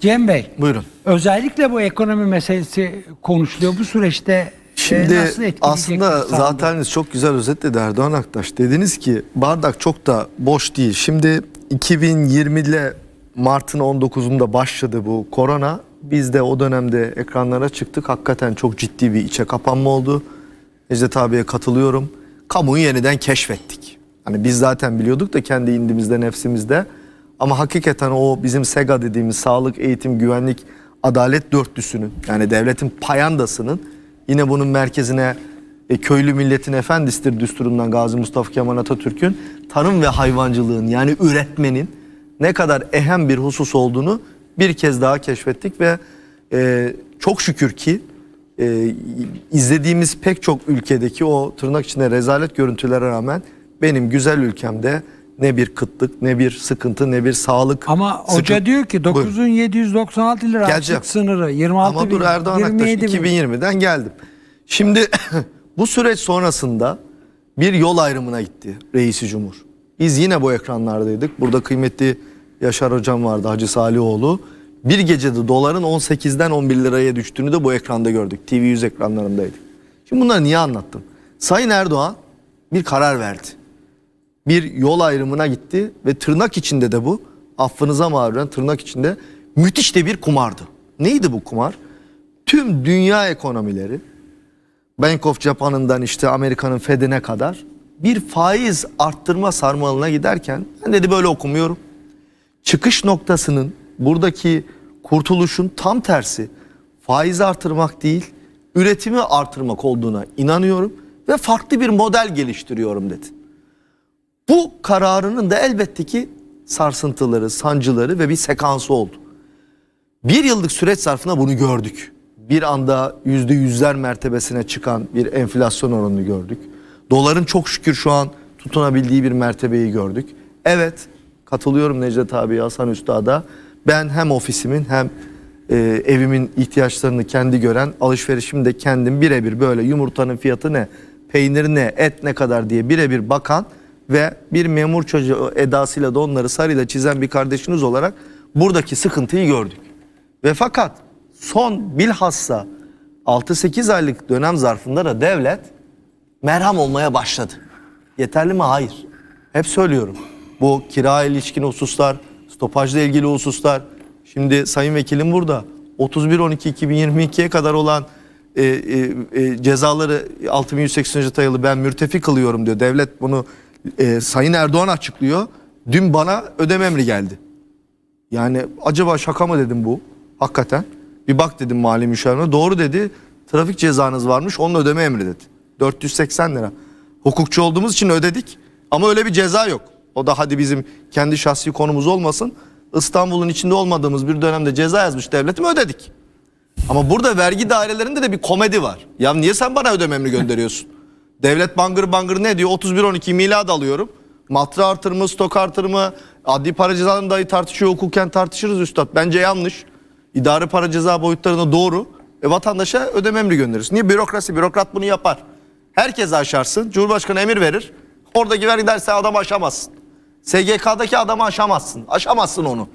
Cem Bey, Buyurun. özellikle bu ekonomi meselesi konuşuluyor. Bu süreçte e, Şimdi etkileyecek aslında zaten çok güzel özetledi Erdoğan Aktaş. Dediniz ki bardak çok da boş değil. Şimdi 2020 ile Mart'ın 19'unda başladı bu korona. Biz de o dönemde ekranlara çıktık. Hakikaten çok ciddi bir içe kapanma oldu. Necdet abiye katılıyorum. Kamuyu yeniden keşfettik. Hani biz zaten biliyorduk da kendi indimizde nefsimizde. Ama hakikaten o bizim SEGA dediğimiz sağlık, eğitim, güvenlik, adalet dörtlüsünün yani devletin payandasının yine bunun merkezine e, köylü milletin efendisidir düsturundan Gazi Mustafa Kemal Atatürk'ün tarım ve hayvancılığın yani üretmenin ne kadar ehem bir husus olduğunu bir kez daha keşfettik ve e, çok şükür ki e, izlediğimiz pek çok ülkedeki o tırnak içinde rezalet görüntülere rağmen benim güzel ülkemde ne bir kıtlık, ne bir sıkıntı, ne bir sağlık. Ama hoca sıkıntı- diyor ki Buyurun. 9796 lira Geleceğim. açlık sınırı 26 Ama dur bin, Erdoğan Aktaş 27 bin. 2020'den geldim. Şimdi bu süreç sonrasında bir yol ayrımına gitti reisi cumhur. Biz yine bu ekranlardaydık. Burada kıymetli Yaşar hocam vardı Hacı Salihoğlu. Bir gecede doların 18'den 11 liraya düştüğünü de bu ekranda gördük. TV100 ekranlarındaydık. Şimdi bunları niye anlattım? Sayın Erdoğan bir karar verdi. Bir yol ayrımına gitti ve tırnak içinde de bu affınıza mağruren tırnak içinde müthiş de bir kumardı. Neydi bu kumar? Tüm dünya ekonomileri Bank of Japan'ından işte Amerika'nın Fed'ine kadar bir faiz arttırma sarmalına giderken ben dedi böyle okumuyorum. Çıkış noktasının buradaki kurtuluşun tam tersi faiz artırmak değil üretimi artırmak olduğuna inanıyorum ve farklı bir model geliştiriyorum dedi. Bu kararının da elbette ki sarsıntıları, sancıları ve bir sekansı oldu. Bir yıllık süreç zarfında bunu gördük. Bir anda yüzde yüzler mertebesine çıkan bir enflasyon oranını gördük. Doların çok şükür şu an tutunabildiği bir mertebeyi gördük. Evet katılıyorum Necdet abi Hasan Üstad'a. Ben hem ofisimin hem e, evimin ihtiyaçlarını kendi gören alışverişimde kendim birebir böyle yumurtanın fiyatı ne, peynir ne, et ne kadar diye birebir bakan ve bir memur çocuğu edasıyla da onları sarıyla çizen bir kardeşiniz olarak buradaki sıkıntıyı gördük. Ve fakat son bilhassa 6-8 aylık dönem zarfında da devlet merham olmaya başladı. Yeterli mi? Hayır. Hep söylüyorum. Bu kira ilişkin hususlar, stopajla ilgili hususlar. Şimdi Sayın Vekilim burada 31-12-2022'ye kadar olan e, e, e, cezaları 6180. dayalı ben mürtefi kılıyorum diyor. Devlet bunu e, Sayın Erdoğan açıklıyor. Dün bana ödeme emri geldi. Yani acaba şaka mı dedim bu? Hakikaten. Bir bak dedim mali müşavirine. Doğru dedi. Trafik cezanız varmış. Onun ödeme emri dedi. 480 lira. Hukukçu olduğumuz için ödedik. Ama öyle bir ceza yok. O da hadi bizim kendi şahsi konumuz olmasın. İstanbul'un içinde olmadığımız bir dönemde ceza yazmış devletim ödedik. Ama burada vergi dairelerinde de bir komedi var. Ya niye sen bana ödeme emri gönderiyorsun? Devlet bangır bangır ne diyor? 31-12 milad alıyorum. Matra artırımı, stok artırımı, adli para cezalarını dahi tartışıyor, hukuken tartışırız üstad. Bence yanlış. İdari para ceza boyutlarına doğru. E, vatandaşa ödeme emri gönderirsin. Niye? Bürokrasi, bürokrat bunu yapar. Herkes aşarsın. Cumhurbaşkanı emir verir. Oradaki vergi derse adamı aşamazsın. SGK'daki adamı aşamazsın. Aşamazsın onu.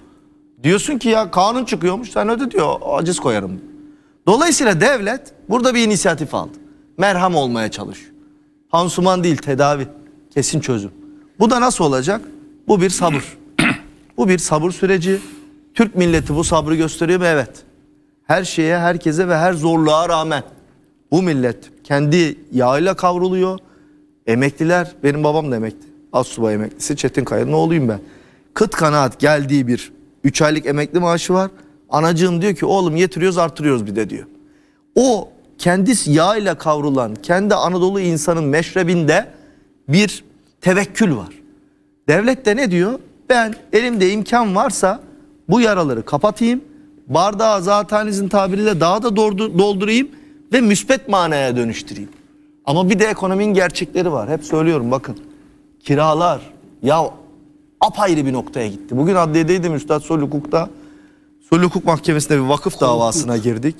Diyorsun ki ya kanun çıkıyormuş sen öde diyor aciz koyarım. Dolayısıyla devlet burada bir inisiyatif aldı. Merham olmaya çalışıyor. Pansuman değil tedavi. Kesin çözüm. Bu da nasıl olacak? Bu bir sabır. bu bir sabır süreci. Türk milleti bu sabrı gösteriyor mu? Evet. Her şeye, herkese ve her zorluğa rağmen bu millet kendi yağıyla kavruluyor. Emekliler, benim babam da emekli. Assubay emeklisi Çetin Kaya'nın oğluyum ben. Kıt kanaat geldiği bir 3 aylık emekli maaşı var. Anacığım diyor ki oğlum yetiriyoruz artırıyoruz bir de diyor. O kendisi yağıyla kavrulan kendi Anadolu insanın meşrebinde bir tevekkül var. Devlet de ne diyor? Ben elimde imkan varsa bu yaraları kapatayım. Bardağı zatenizin tabiriyle daha da doldu- doldurayım ve müspet manaya dönüştüreyim. Ama bir de ekonominin gerçekleri var. Hep söylüyorum bakın. Kiralar ya apayrı bir noktaya gitti. Bugün adliyedeydim Üstad Soylu Hukuk'ta. Soylu Hukuk Mahkemesi'nde bir vakıf davasına girdik.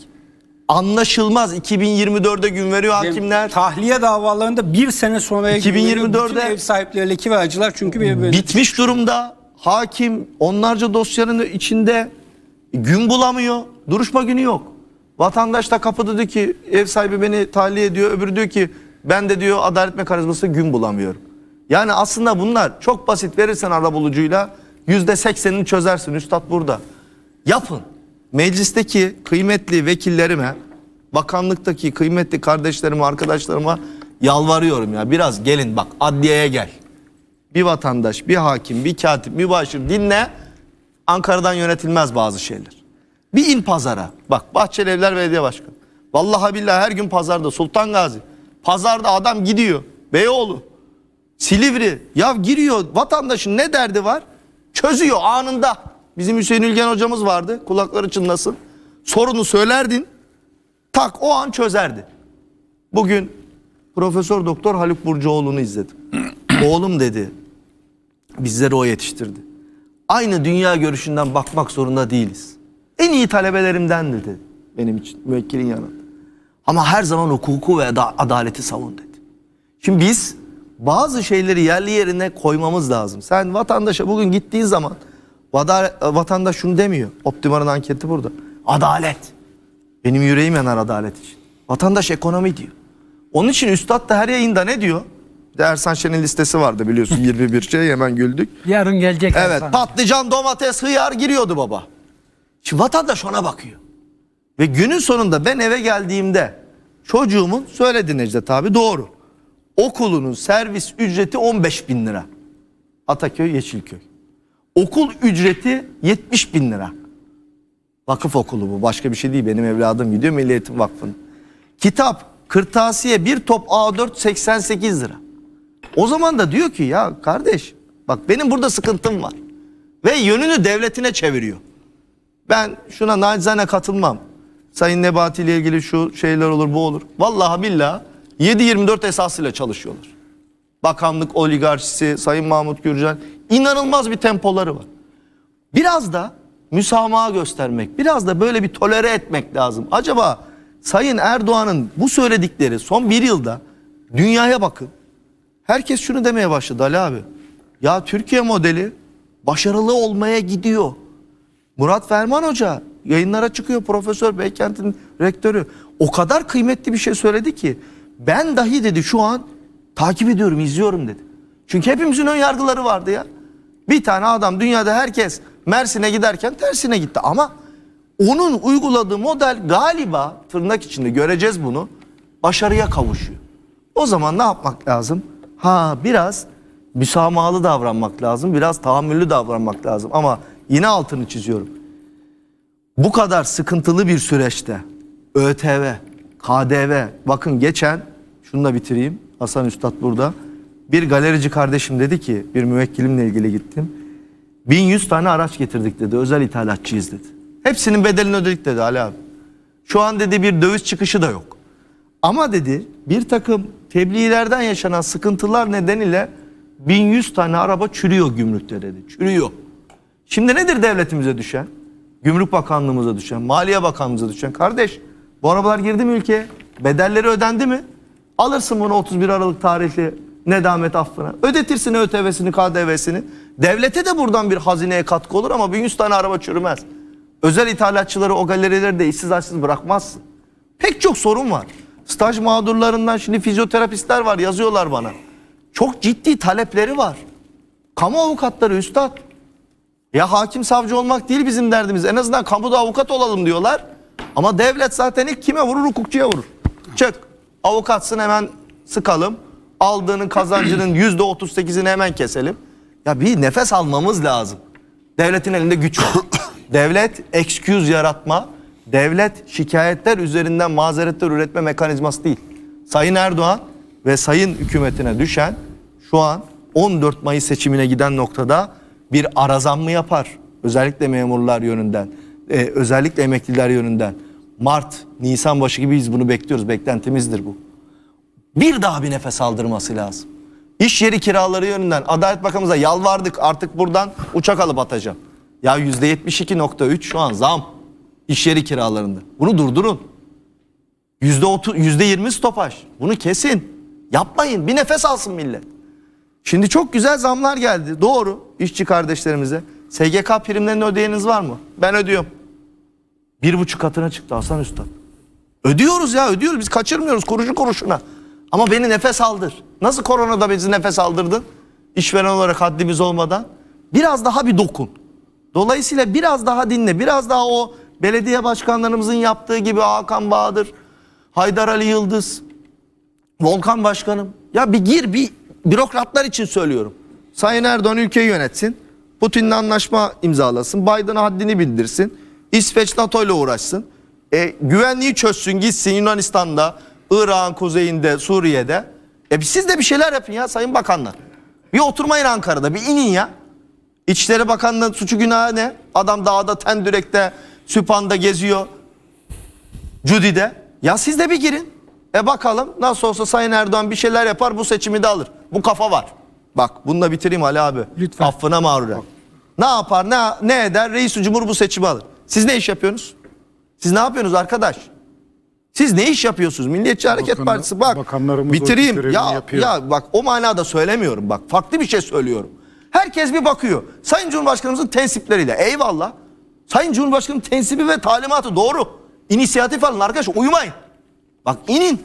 Anlaşılmaz 2024'e gün veriyor hakimler. Tahliye davalarında bir sene sonraya 2024'de bütün ev sahipleri leki ve acılar çünkü bir böyle bitmiş durumda. Hakim onlarca dosyanın içinde Gün bulamıyor. Duruşma günü yok. Vatandaş da kapıda diyor ki ev sahibi beni tahliye ediyor. Öbürü diyor ki ben de diyor adalet mekanizması gün bulamıyorum. Yani aslında bunlar çok basit verirsen arabulucuyla yüzde seksenini çözersin. Üstad burada. Yapın. Meclisteki kıymetli vekillerime, bakanlıktaki kıymetli kardeşlerime, arkadaşlarıma yalvarıyorum ya. Biraz gelin bak adliyeye gel. Bir vatandaş, bir hakim, bir katip, başım dinle. Ankara'dan yönetilmez bazı şeyler. Bir in pazara. Bak Bahçeli Evler Belediye Başkanı. Vallahi billahi her gün pazarda Sultan Gazi. Pazarda adam gidiyor. Beyoğlu. Silivri. Ya giriyor vatandaşın ne derdi var? Çözüyor anında. Bizim Hüseyin Ülgen hocamız vardı. Kulakları çınlasın. Sorunu söylerdin. Tak o an çözerdi. Bugün Profesör Doktor Haluk Burcuoğlu'nu izledim. Oğlum dedi. Bizleri o yetiştirdi. Aynı dünya görüşünden bakmak zorunda değiliz. En iyi talebelerimden dedi benim için müvekkilin yanında. Ama her zaman hukuku ve ada- adaleti savun dedi. Şimdi biz bazı şeyleri yerli yerine koymamız lazım. Sen vatandaşa bugün gittiğin zaman vatandaş şunu demiyor. Optimar'ın anketi burada. Adalet. Benim yüreğim yanar adalet için. Vatandaş ekonomi diyor. Onun için Üstad da her yayında ne diyor? De Ersan Şen'in listesi vardı biliyorsun 21 şey hemen güldük. Yarın gelecek. Evet Ersan. patlıcan, domates, hıyar giriyordu baba. Şimdi vatandaş ona bakıyor. Ve günün sonunda ben eve geldiğimde çocuğumun söyledi Necdet abi doğru. Okulunun servis ücreti 15 bin lira. Ataköy, Yeşilköy. Okul ücreti 70 bin lira. Vakıf okulu bu başka bir şey değil. Benim evladım gidiyor Milli Eğitim Vakfı'na. Kitap, kırtasiye bir top A4 88 lira. O zaman da diyor ki ya kardeş bak benim burada sıkıntım var. Ve yönünü devletine çeviriyor. Ben şuna nacizane katılmam. Sayın Nebati ile ilgili şu şeyler olur bu olur. Vallahi billahi 7-24 esasıyla çalışıyorlar. Bakanlık oligarşisi, Sayın Mahmut Gürcan inanılmaz bir tempoları var. Biraz da müsamaha göstermek, biraz da böyle bir tolere etmek lazım. Acaba Sayın Erdoğan'ın bu söyledikleri son bir yılda dünyaya bakın. Herkes şunu demeye başladı Ali abi. Ya Türkiye modeli başarılı olmaya gidiyor. Murat Ferman Hoca yayınlara çıkıyor Profesör Beykent'in rektörü. O kadar kıymetli bir şey söyledi ki ben dahi dedi şu an takip ediyorum, izliyorum dedi. Çünkü hepimizin ön yargıları vardı ya. Bir tane adam dünyada herkes Mersin'e giderken tersine gitti ama onun uyguladığı model galiba tırnak içinde göreceğiz bunu başarıya kavuşuyor. O zaman ne yapmak lazım? Ha biraz müsamahalı davranmak lazım. Biraz tahammüllü davranmak lazım. Ama yine altını çiziyorum. Bu kadar sıkıntılı bir süreçte ÖTV, KDV bakın geçen şunu da bitireyim. Hasan Üstad burada. Bir galerici kardeşim dedi ki bir müvekkilimle ilgili gittim. 1100 tane araç getirdik dedi. Özel ithalatçıyız dedi. Hepsinin bedelini ödedik dedi Ali abi. Şu an dedi bir döviz çıkışı da yok. Ama dedi bir takım tebliğlerden yaşanan sıkıntılar nedeniyle 1100 tane araba çürüyor gümrükte dedi. Çürüyor. Şimdi nedir devletimize düşen? Gümrük Bakanlığımıza düşen, Maliye Bakanlığımıza düşen. Kardeş bu arabalar girdi mi ülkeye? Bedelleri ödendi mi? Alırsın bunu 31 Aralık tarihli nedamet affına. Ödetirsin ÖTV'sini, KDV'sini. Devlete de buradan bir hazineye katkı olur ama 1100 tane araba çürümez. Özel ithalatçıları o galerileri de işsiz açsız bırakmazsın. Pek çok sorun var. Staj mağdurlarından şimdi fizyoterapistler var yazıyorlar bana. Çok ciddi talepleri var. Kamu avukatları üstad. Ya hakim savcı olmak değil bizim derdimiz. En azından kamuda avukat olalım diyorlar. Ama devlet zaten ilk kime vurur? Hukukçuya vurur. Çık. Avukatsın hemen sıkalım. Aldığının kazancının yüzde otuz sekizini hemen keselim. Ya bir nefes almamız lazım. Devletin elinde güç var. Devlet excuse yaratma, devlet şikayetler üzerinden mazeretler üretme mekanizması değil. Sayın Erdoğan ve sayın hükümetine düşen şu an 14 Mayıs seçimine giden noktada bir arazam mı yapar? Özellikle memurlar yönünden, e, özellikle emekliler yönünden. Mart, Nisan başı gibi biz bunu bekliyoruz. Beklentimizdir bu. Bir daha bir nefes aldırması lazım. İş yeri kiraları yönünden Adalet Bakanımıza yalvardık artık buradan uçak alıp atacağım. Ya %72.3 şu an zam iş yeri kiralarında. Bunu durdurun. Yüzde otuz, yüzde yirmi stopaj. Bunu kesin. Yapmayın. Bir nefes alsın millet. Şimdi çok güzel zamlar geldi. Doğru. işçi kardeşlerimize. SGK primlerini ödeyeniniz var mı? Ben ödüyorum. Bir buçuk katına çıktı Hasan Üstad. Ödüyoruz ya ödüyoruz biz kaçırmıyoruz kuruşu kuruşuna. Ama beni nefes aldır. Nasıl koronada bizi nefes aldırdın? İşveren olarak haddimiz olmadan. Biraz daha bir dokun. Dolayısıyla biraz daha dinle. Biraz daha o belediye başkanlarımızın yaptığı gibi Hakan Bahadır, Haydar Ali Yıldız, Volkan Başkanım. Ya bir gir bir bürokratlar için söylüyorum. Sayın Erdoğan ülkeyi yönetsin. Putin'le anlaşma imzalasın. Biden'a haddini bildirsin. İsveç NATO ile uğraşsın. E, güvenliği çözsün gitsin Yunanistan'da, Irak'ın kuzeyinde, Suriye'de. E siz de bir şeyler yapın ya sayın bakanlar. Bir oturmayın Ankara'da bir inin ya. İçişleri Bakanlığı'nın suçu günahı ne? Adam dağda Tendürek'te, Süphan'da geziyor. Cudi'de. Ya siz de bir girin. E bakalım nasıl olsa Sayın Erdoğan bir şeyler yapar bu seçimi de alır. Bu kafa var. Bak bununla bitireyim Ali abi. Lütfen. Affına mağruren. Ne yapar ne, ne eder reis cumhur bu seçimi alır. Siz ne iş yapıyorsunuz? Siz ne yapıyorsunuz arkadaş? Siz ne iş yapıyorsunuz? Milliyetçi Hareket Bakanlar- Partisi bak. bitireyim. Ya, yapıyor. ya bak o manada söylemiyorum bak. Farklı bir şey söylüyorum. Herkes bir bakıyor. Sayın Cumhurbaşkanımızın tensipleriyle. Eyvallah. Sayın Cumhurbaşkanı'nın tensibi ve talimatı doğru. İnisiyatif alın arkadaş uyumayın. Bak inin.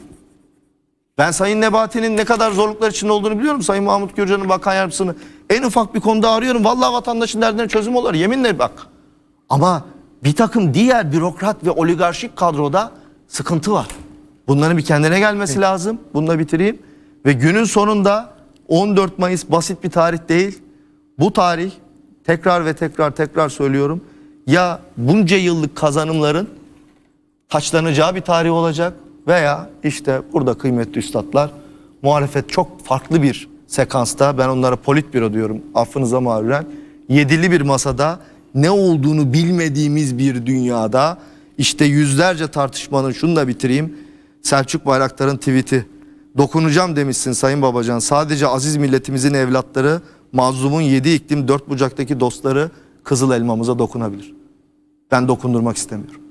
Ben Sayın Nebati'nin ne kadar zorluklar içinde olduğunu biliyorum. Sayın Mahmut Gürcan'ın bakan yardımcısını en ufak bir konuda arıyorum. Vallahi vatandaşın derdine çözüm olur. Yeminle bak. Ama bir takım diğer bürokrat ve oligarşik kadroda sıkıntı var. Bunların bir kendine gelmesi lazım. Bununla bitireyim. Ve günün sonunda 14 Mayıs basit bir tarih değil. Bu tarih tekrar ve tekrar tekrar söylüyorum. Ya bunca yıllık kazanımların taçlanacağı bir tarih olacak veya işte burada kıymetli üstadlar muhalefet çok farklı bir sekansta ben onlara politbüro diyorum affınıza mağruren yedili bir masada ne olduğunu bilmediğimiz bir dünyada işte yüzlerce tartışmanın şunu da bitireyim Selçuk Bayraktar'ın tweet'i. Dokunacağım demişsin Sayın Babacan. Sadece aziz milletimizin evlatları mazlumun yedi iklim dört bucaktaki dostları kızıl elmamıza dokunabilir. Ben dokundurmak istemiyorum.